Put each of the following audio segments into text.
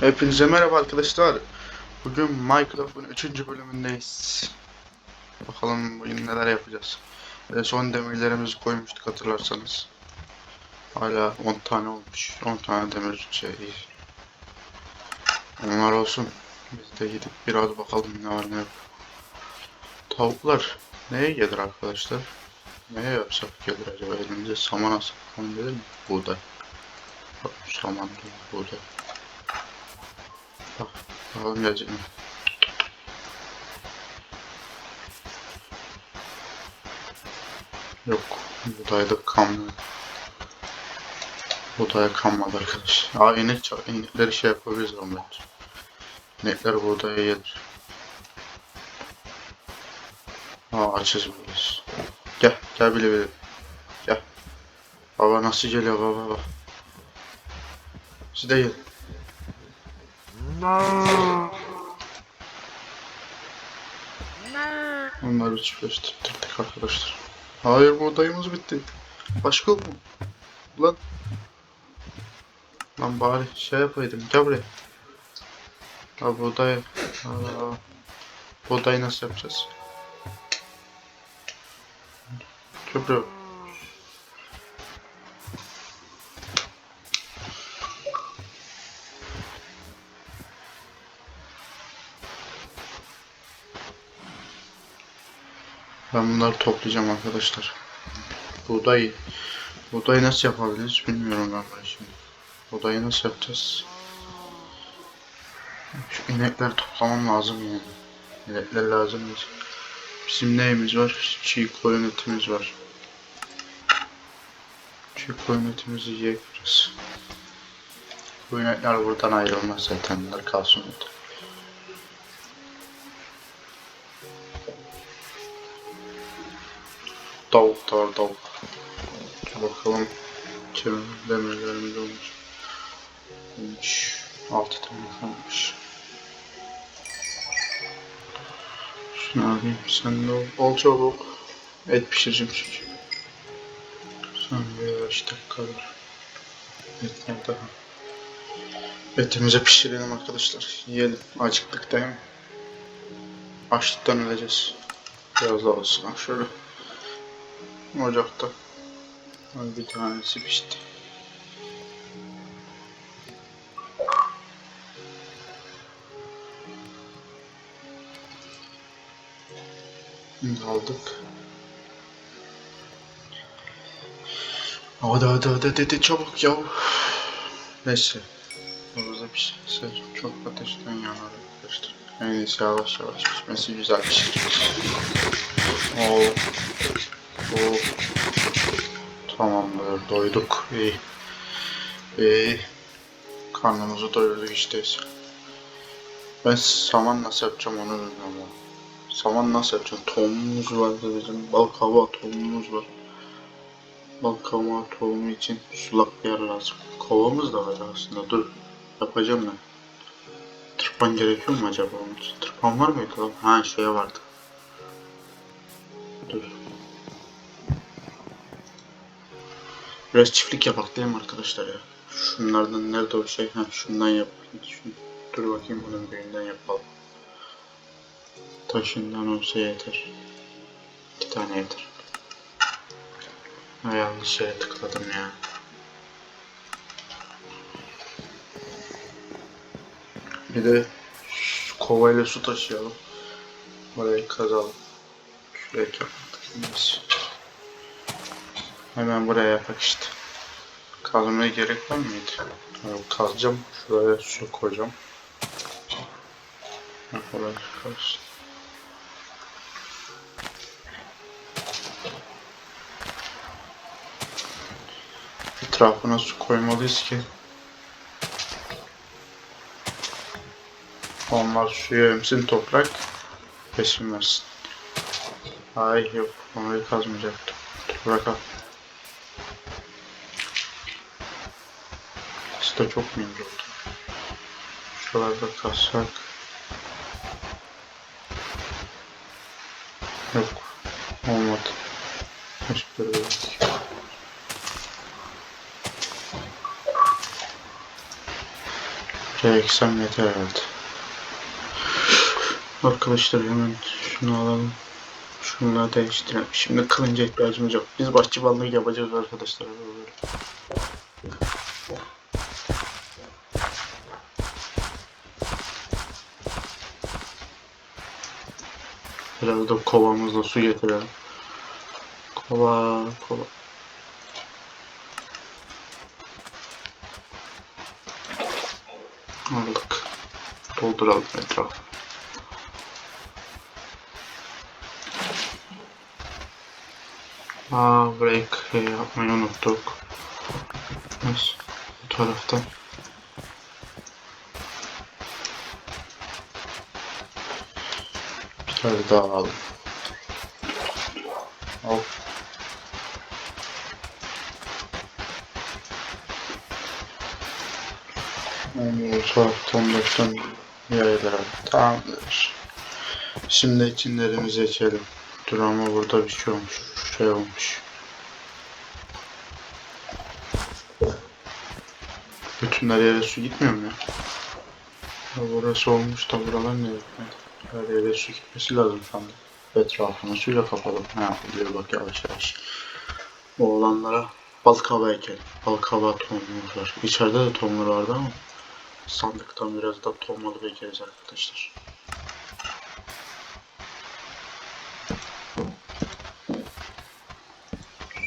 Hepinize merhaba arkadaşlar. Bugün Minecraft'ın 3. bölümündeyiz. Bakalım bugün neler yapacağız. Ve son demirlerimizi koymuştuk hatırlarsanız. Hala 10 tane olmuş. 10 tane demir şey. Onlar olsun. Biz de gidip biraz bakalım ne var ne yok. Tavuklar neye gelir arkadaşlar? Neye yapsak gelir acaba elimize? Saman alsak falan gelir mi? Buğday. Saman değil, buğday. Mi? Yok, buğdayda kanmıyor. Buğdaya kanmadı arkadaş. Aa inek, inekleri şey yapabiliriz bence. İnekler buğdaya gelir. Aa açız burası. Gel, gel bile bile. Gel. Baba nasıl geliyor baba baba. Siz de gel. Onları çiftleştirdik arkadaşlar. Hayır bu odayımız bitti. Başka mu? Lan. Lan bari şey yapaydım. Gel buraya. Abi odayı. Aa, bu odayı nasıl yapacağız? Köprü. Ben bunları toplayacağım arkadaşlar. Buğday. Buğdayı nasıl yapabiliriz bilmiyorum ben ben şimdi. Buğdayı nasıl yapacağız? Şu inekleri toplamam lazım yani. İnekler lazım. bize. Bizim neyimiz var? Çiğ koyun etimiz var. Çiğ koyun etimizi yiyebiliriz. Bu inekler buradan ayrılmaz zaten. Bunlar kalsın burada. Dur bakalım. Çevir demirlerimiz olmuş. Olmuş. 6 tane kalmış. Şunu alayım. Sen de ol, ol çabuk. Et pişireceğim çünkü. Son bir 5 dakikadır. Et nerede? Ha. Etimizi pişirelim arkadaşlar. Yiyelim. Acıktık değil mi? Açlıktan öleceğiz. Biraz daha olsun. Şöyle. Ocakta. Bir tanesi pişti. Aldık. Hadi hadi hadi hadi çabuk ya. Neyse. Burada pişerse çok ateşten yanar arkadaşlar. En iyisi yavaş yavaş pişmesi güzel pişireceğiz. Oo. Oo. Tamamdır doyduk. İyi. İyi. Karnımızı doyurduk işte. Ben saman nasıl yapacağım onu bilmiyorum ama. Saman nasıl yapacağım? Tohumumuz var da bizim. Bal kabağı tohumumuz var. Bal kabağı tohumu için sulak bir yer lazım. Kovamız da var aslında. Dur. Yapacağım ben. Tırpan gerekiyor mu acaba? Tırpan var mıydı lan? Ha şeye vardı. Dur. Biraz çiftlik yapak değil mi arkadaşlar ya? Şunlardan nerede o şey? Ha şundan yap. Şunu, dur bakayım bunun büyüğünden yapalım. Taşından olsa yeter. İki tane yeter. Ha, yanlış şeye tıkladım ya. Bir de kovayla su taşıyalım. Orayı kazalım. Kürek yapmadık biz. Hemen buraya işte. Kazmaya gerek var mıydı? Yok, kazacağım. Şuraya su koyacağım. Oraya kalsın. Etrafına su koymalıyız ki onlar suya emsin toprak besin versin. Ay yok orayı kazmayacaktım. Toprak al. De çok ince oldu? Şuralarda kazsak. Yok olmadı. Yere yok. Şey eksem yeter herhalde. Arkadaşlar hemen şunu alalım. Şunları değiştirelim. Şimdi kılınca ihtiyacımız yok. Biz bahçıvanlık yapacağız arkadaşlar. Böyle. Biraz da kovamızla su getirelim. Kova, kova. Aldık. Dolduralım etrafı. Aa break yapmayı unuttuk. Neyse. Bu taraftan. Tane daha alalım. Al. Yani bu taraftan baştan yayılarak tamamdır. Şimdi içinlerimizi içelim. Dur ama burada bir şey olmuş. Şey olmuş. Bütün her yere su gitmiyor mu ya? ya burası olmuş da buralar ne gitmedi? Her yere su gitmesi lazım anda. Etrafını suyla kapalım. Ha gidiyor bak yavaş yavaş. Oğlanlara balık hava ekelim. Balık hava tohumumuz var. İçeride de tohumlar vardı ama sandıktan biraz da tohum alıp ekeriz arkadaşlar.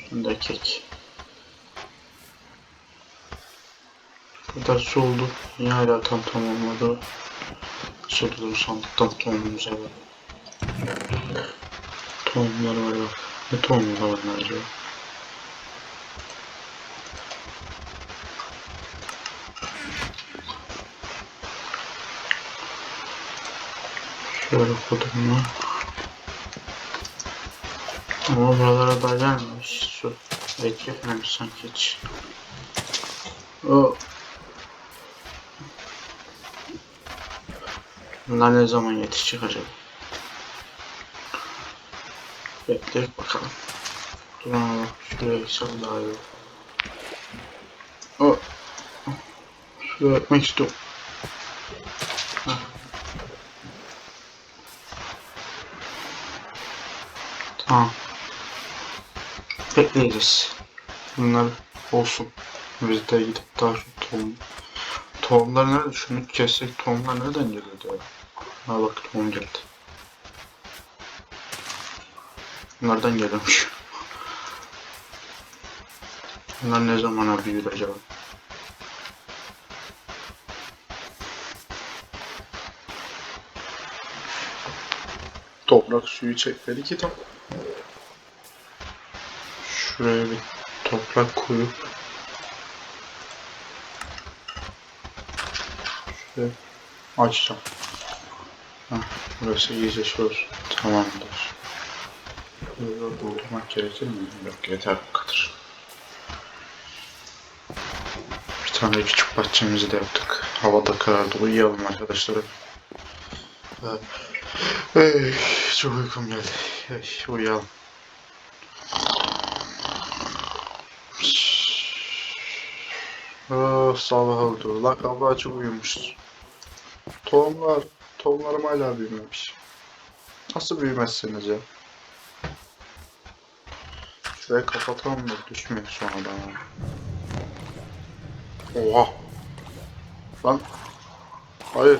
Şimdi kek. Bu kadar su oldu. Niye hala tam tam Şurada sandıktan tohumumuzu alalım. Tohumlar var bak. Ne tohumlar var acaba? Şöyle koydum mu? Ama buralara da gelmemiş su. Bekletmemiş sanki hiç. O. Bunlar ne zaman yetişecek acaba? Bekleyip bakalım. Dur ama şuraya gitsem daha iyi olur. O. Şuraya ekmek istiyorum. Tamam. Bekleyeceğiz. Bunlar olsun. Biz de gidip daha şu tohum... Tohumlar nerede? Şunu kessek tohumlar nereden geliyor diyor. Ha bak tohum geldi. Bunlardan geliyormuş. Bunlar ne zamana büyür acaba? Toprak suyu çekmedi ki tam. Şuraya bir toprak koyup şuraya açacağım. Burası iyice olsun. Tamamdır. Böyle doldurmak gerekir mi? Yok yeter bu kadar. Bir tane küçük bahçemizi de yaptık. Havada karardı. Uyuyalım arkadaşlar. Ey, çok uykum geldi. Ey, uyuyalım. Oh, sabah oldu. Lakabı açık uyumuşuz. Tohumlar, tohumlarım hala büyümemiş. Nasıl büyümezsiniz ya? Şurayı kapatalım da düşmeyin sonradan. Oha! Lan! Hayır.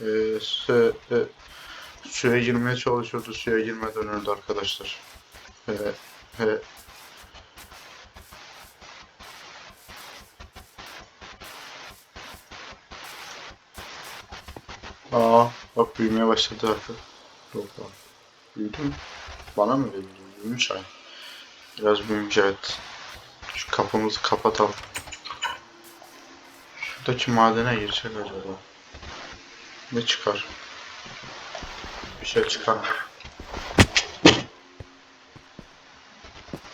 Ee, su, e, suya girmeye çalışıyordu. Suya girmeden öldü arkadaşlar. Ee, e, Aa, bak büyümeye başladı artık. Yok. Büyüdü mü? Bana mı geliyor? Büyümüş ay. Biraz büyümüş evet. Şu kapımızı kapatalım. Şuradaki madene girsek acaba? Ne çıkar? Bir şey çıkar mı?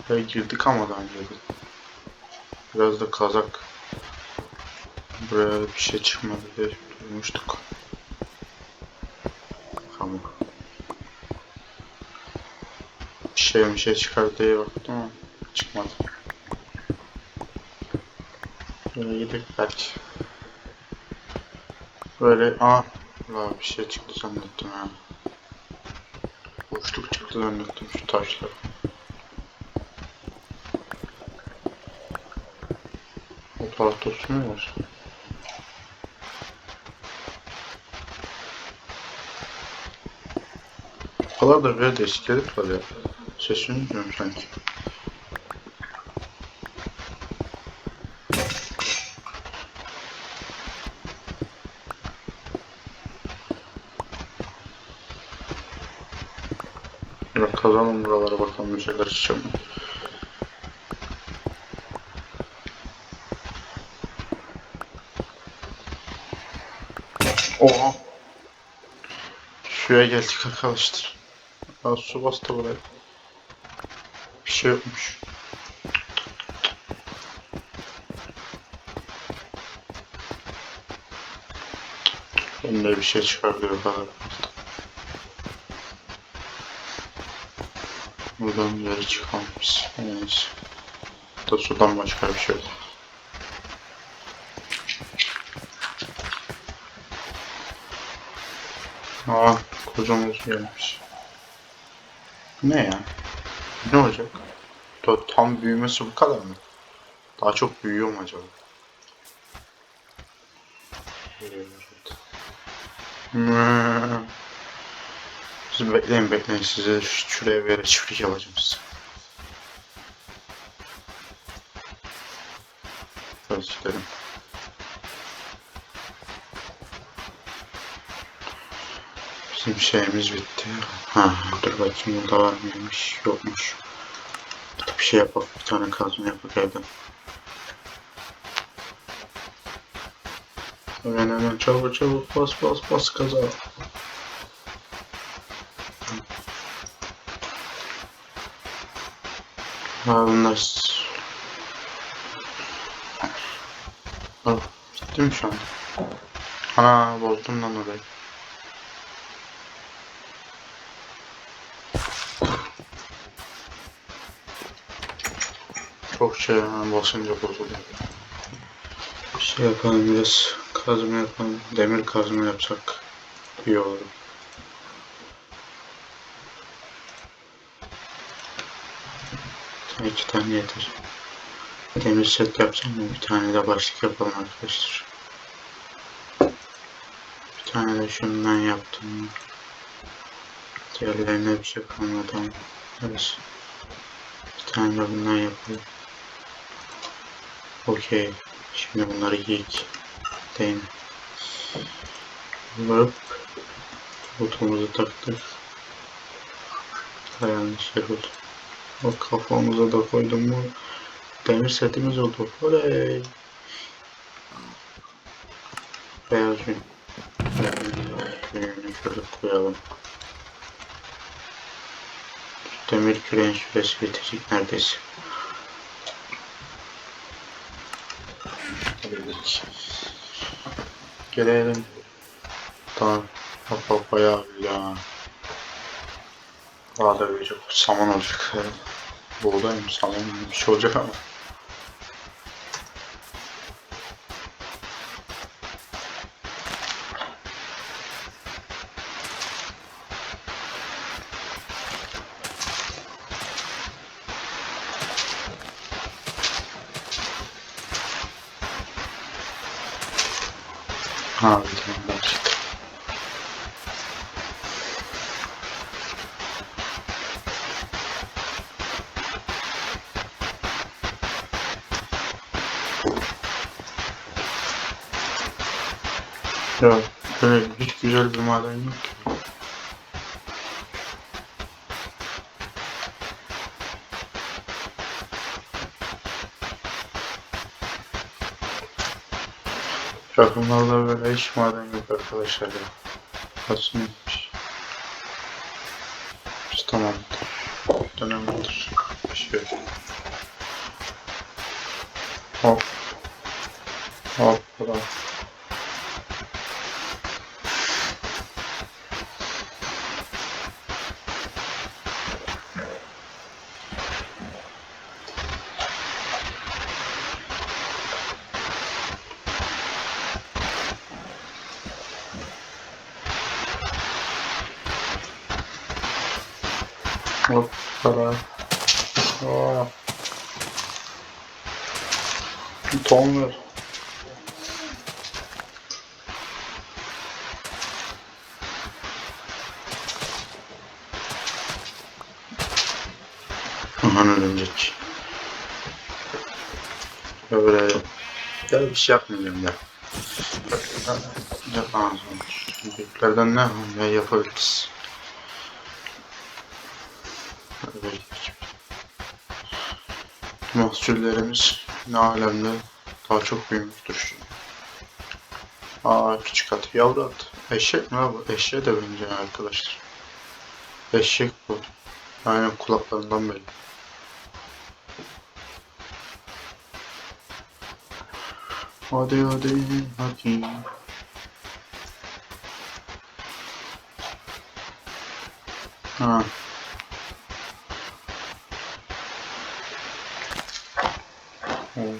Ya girdik ama daha önce. Biraz da kazak. Buraya bir şey çıkmadı diye duymuştuk. Bakalım. Bir şey bir şey çıkar diye baktım ama çıkmadı. Şöyle gidip belki. Böyle aa la bir şey çıktı zannettim ha. Boşluk çıktı zannettim şu taşlar. O tarafta mu var? Da böyle iskelet var ya. Sesini duyuyorum sanki. Ya kazalım buralara bakalım bir şeyler çıkacak mı? Oha. Suya geldik arkadaşlar. Ya su bastı buraya. Bir şey yokmuş. Önde bir şey çıkardı o kadar. Buradan geri çıkalmış. Neyse. Da sudan başka bir şey yok. Aa, kocamız gelmiş. Ne ya? Ne olacak? Ta- Tam büyümesi bu kadar mı? Daha çok büyüyor mu acaba? Siz bekleyin bekleyin size şuraya bir yere çiftlik yapacağım size. Şöyle. Bizim şeyimiz bitti. Ha, dur bakayım burada var mıymış? Yokmuş. Bir şey yapalım. Bir tane kazma yapıp evden. Hemen hemen çabuk çabuk bas bas bas kaza. Ha bunlar... Ha, bitti mi şu an? Ana bozdum lan orayı. Çok şey basınca bozuluyor. Şey yapalım biraz kazma yapalım. Demir kazma yapsak iyi olur. İki tane yeter. Demir set mı? Bir tane de başlık yapalım arkadaşlar. Bir tane de şundan yaptım. Diğerlerine bir şey kalmadı. Evet. Bir tane de bundan yapalım. Okey. Şimdi bunları giyik. Değil mi? Hop. Botumuzu taktık. Yanlış yer oldu. Bak kafamıza da koydum mu? Demir setimiz oldu. Oley. Beyaz gün. Gününü şöyle koyalım. Demir küreğin süresi bitecek neredeyse. Gelelim. Tamam. Bak bak bayağı ya. Daha da büyüyecek. Saman olacak. Buğday mı? Saman mı? Bir şey olacak ama. Güzel bir maden yok ki. Yakınlarda böyle hiç maden yok arkadaşlar ya. Kaçın gitmiş. İşte tamamdır. Dönemdir. Bir şey yok. Hop. Hop. Bravo. Hop para. Aa. Bir ton ver. Aman. Ya böyle ya bir şey yapmayacağım ya. Yapamaz olmuş. Büyüklerden ne, ne yapabiliriz? Mahsullerimiz ne alemde daha çok büyümüştür. Aa küçük at, yavru at. Eşek mi bu? Eşeğe de benziyor arkadaşlar. Eşek bu. Aynen kulaklarından belli. Hadi hadi hadi. Ha. Evet.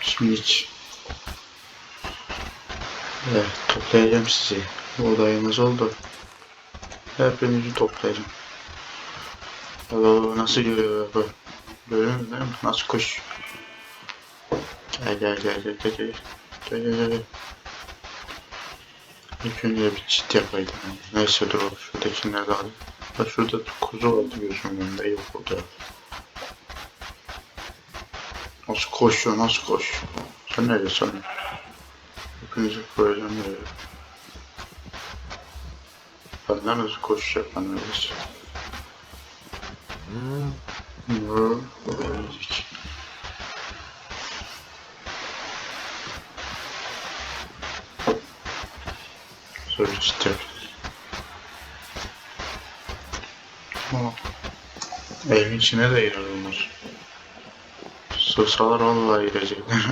Şimdi hiç. Evet, toplayacağım sizi. Odayımız oldu. Hepinizi toplayacağım. Oo, nasıl görüyor bu? Görüyor musun değil mi? Nasıl koş? Gel gel gel gel gel gel. Gel gel gel. İlk önce bir çit yapaydım. Neyse dur şuradakileri de alayım. Bak şurada kuzu vardı gözümün önünde yok burada. Nasıl koşuyor nasıl koşuyor? Sen ne diyorsun? Hepinizi koyacağım nereye? Benden nasıl koşacak ben öyle Hı, öğrenecek. Sonra ciddi. Aa, Evin içine de girer onlar. Sığsalar vallahi girecekler.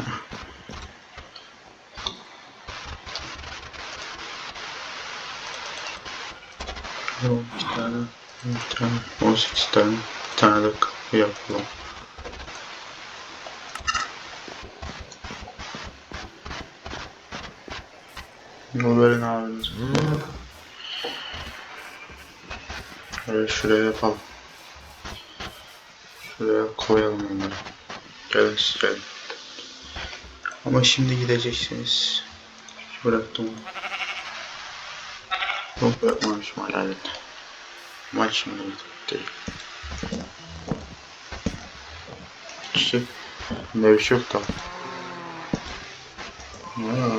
Yok, bir tane, bir tane, 18 tane, bir tane de kapı yapalım. Bunu verin abinize. Şöyle şuraya yapalım. Şuraya koyalım onları. Gelin gelin. Ama şimdi gideceksiniz. Bıraktım. Yok bırakmamışım hala. Maç şimdi bitti. İşte ne bir şey yok da. Aa.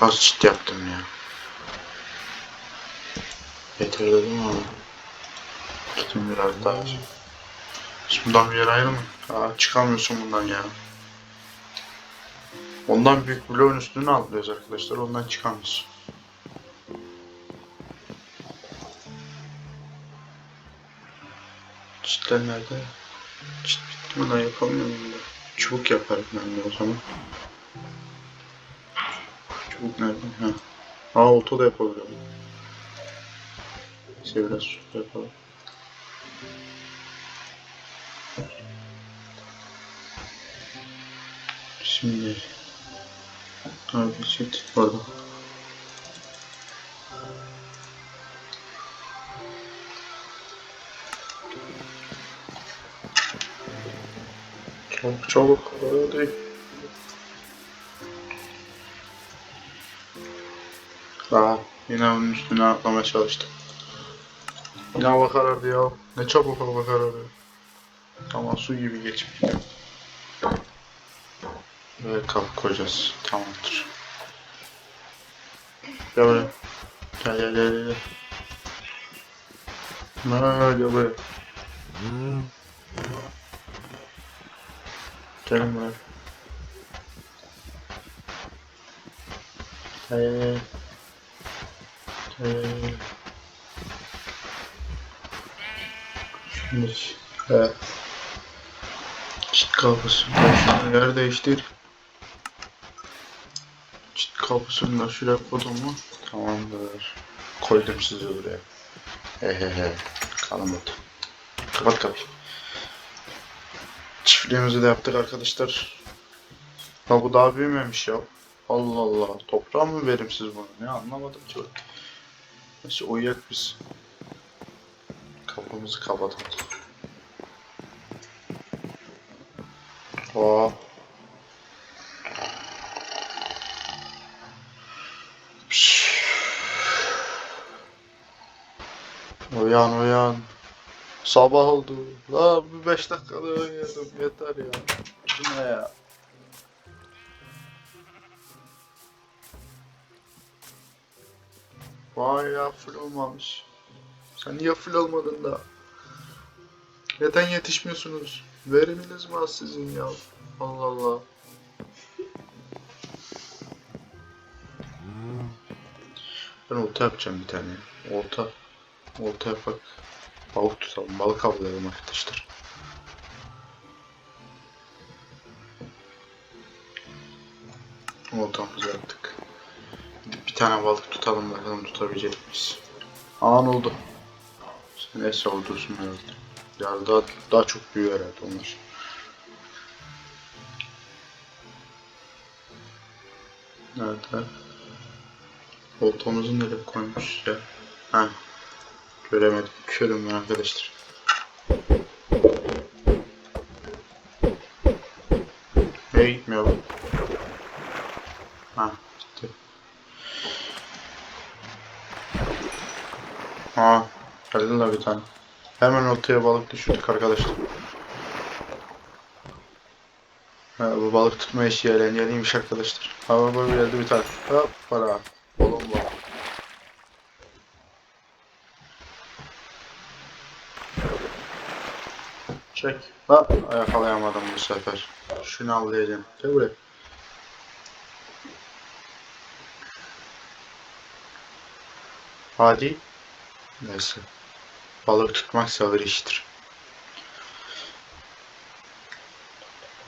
Az çit yaptım ya. Yeter dedim ama. Tutun biraz daha. Şimdi bundan bir yer ayrı mı? Aa, çıkamıyorsun bundan ya. Ondan büyük bloğun üstüne atlıyoruz arkadaşlar. Ondan çıkamıyorsun. Çitler nerede? Çit bitti mi lan yapamıyorum ben. Çubuk yaparım ben de o zaman. Çubuk nerede? Ha. Aa olta da yapabiliyorum. İşte biraz su yapalım. Şimdi Abi çift orada. Çabuk çabuk hadi. Aa, yine onun üstüne atlamaya çalıştım. Yine hava karardı ya. Ne çabuk hava karardı. Tamam su gibi geçmiş. Ve kapı koyacağız. Tamamdır. Gel buraya. Gel gel gel gel. Ha, gel buraya. Gelin buraya. Gel gel. Gel. Şimdi evet. Çit kapısı. Şunu yer değiştir. Çit kapısını da şuraya koydum mu? Tamamdır. Koydum sizi buraya. He he he. Kalamadı. Kapat kapıyı. Çiftliğimizi de yaptık arkadaşlar. Ha bu daha büyümemiş ya. Allah Allah. Toprağa mı verimsiz bunu? Ne anlamadım ki. Neyse uyuyak biz. Kapımızı kapatalım. Pişt. Uyan uyan. Sabah oldu. La bir beş dakikada uyuyordum. Yeter ya. Bu ne ya? Vay ya full olmamış. Sen niye full olmadın da? Neden yetişmiyorsunuz? Veriminiz mi az sizin ya? Allah Allah. Ben olta yapacağım bir tane. Olta. Olta yapak. Balık tutalım. Balık avlayalım arkadaşlar. Oltamızı yaptık. Tane balık tutalım bakalım tutabilecek miyiz? An oldu. Neyse oldusun herhalde. Yani daha, daha çok büyüyor herhalde onlar. Nerede? Oltamızı nereye koymuş ya? Ha. Göremedim. Körüm ben arkadaşlar. Nereye gitmiyor bu? Ha geldi la bir tane. Hemen ortaya balık düşürdük arkadaşlar. Ha, bu balık tutma işi eğlenceliymiş arkadaşlar. Hava böyle geldi bir tane. Hop para. Oğlum bu. Çek. Ha yakalayamadım bu sefer. Şunu avlayacağım. Gel buraya. Hadi. Neyse. Balık tutmak sabır işidir.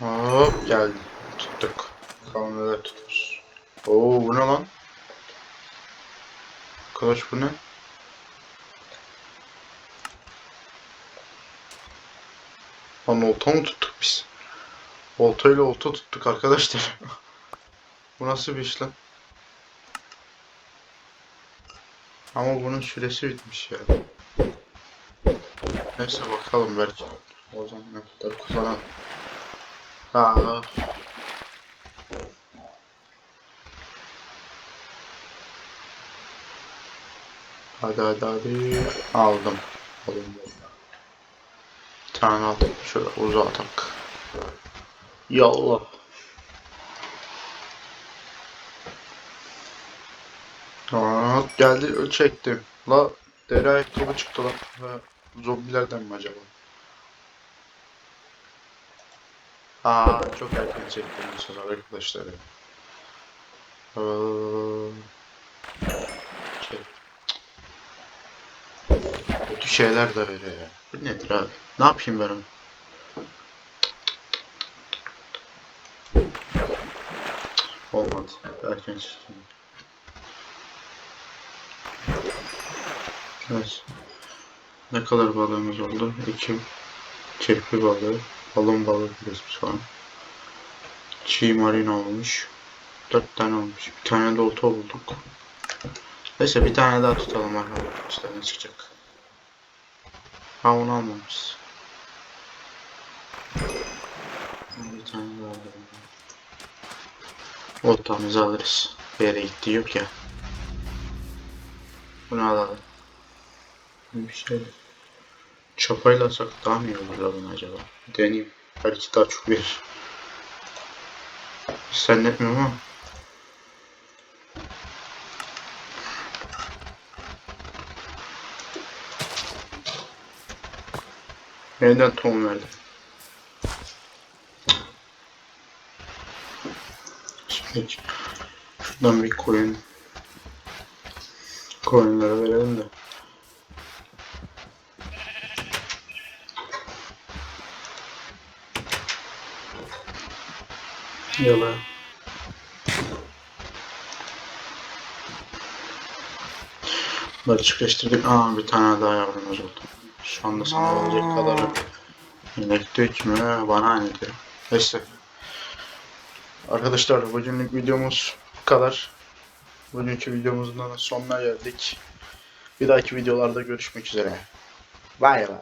Hop geldi. Tuttuk. Bakalım neler tutmuş. Oo bu ne lan? Arkadaş bu ne? Lan olta mı tuttuk biz? Oltayla olta tuttuk arkadaşlar. bu nasıl bir iş lan? Ama bunun süresi bitmiş ya. Neyse bakalım belki. O zaman ne kadar kullanalım. Aa. Hadi hadi hadi. Aldım. Aldım. Tane aldım. Şöyle uzağa tak. Yallah. Aa, geldi çektim. La deri ayakkabı çıktı lan. Ha, zombilerden mi acaba? Aa çok erken çektim bu sefer arkadaşlar. Aa, şey. Kötü şeyler de öyle ya. Bu nedir abi? Ne yapayım ben onu? Olmadı. Erken çektim. Evet. Ne kadar balığımız oldu? İki kirpi balığı, balon balığı biliyoruz şu an. Çiğ marina olmuş. Dört tane olmuş. Bir tane de olta bulduk. Neyse bir tane daha tutalım arkadaşlar ne çıkacak. Ha onu almamışız. Bir tane daha alalım. Oltamızı alırız. Bir yere gittiği yok ya. Bunu alalım. Bir şey. Çapayla alsak daha mı iyi olur la bunu acaba? Deneyeyim. Belki daha çok verir. Hiç zannetmiyorum ama. Yeniden tohum verdi. Şimdi şuradan bir koyun koyunlara verelim de. Yala. Böyle çiftleştirdik. Aa bir tane daha yavrumuz oldu. Şu anda sana olacak kadar inek dökmüyor. Bana ne diyor. Neyse. Arkadaşlar bugünlük videomuz bu kadar. Bugünkü videomuzun da sonuna geldik. Bir dahaki videolarda görüşmek üzere. Bay bay.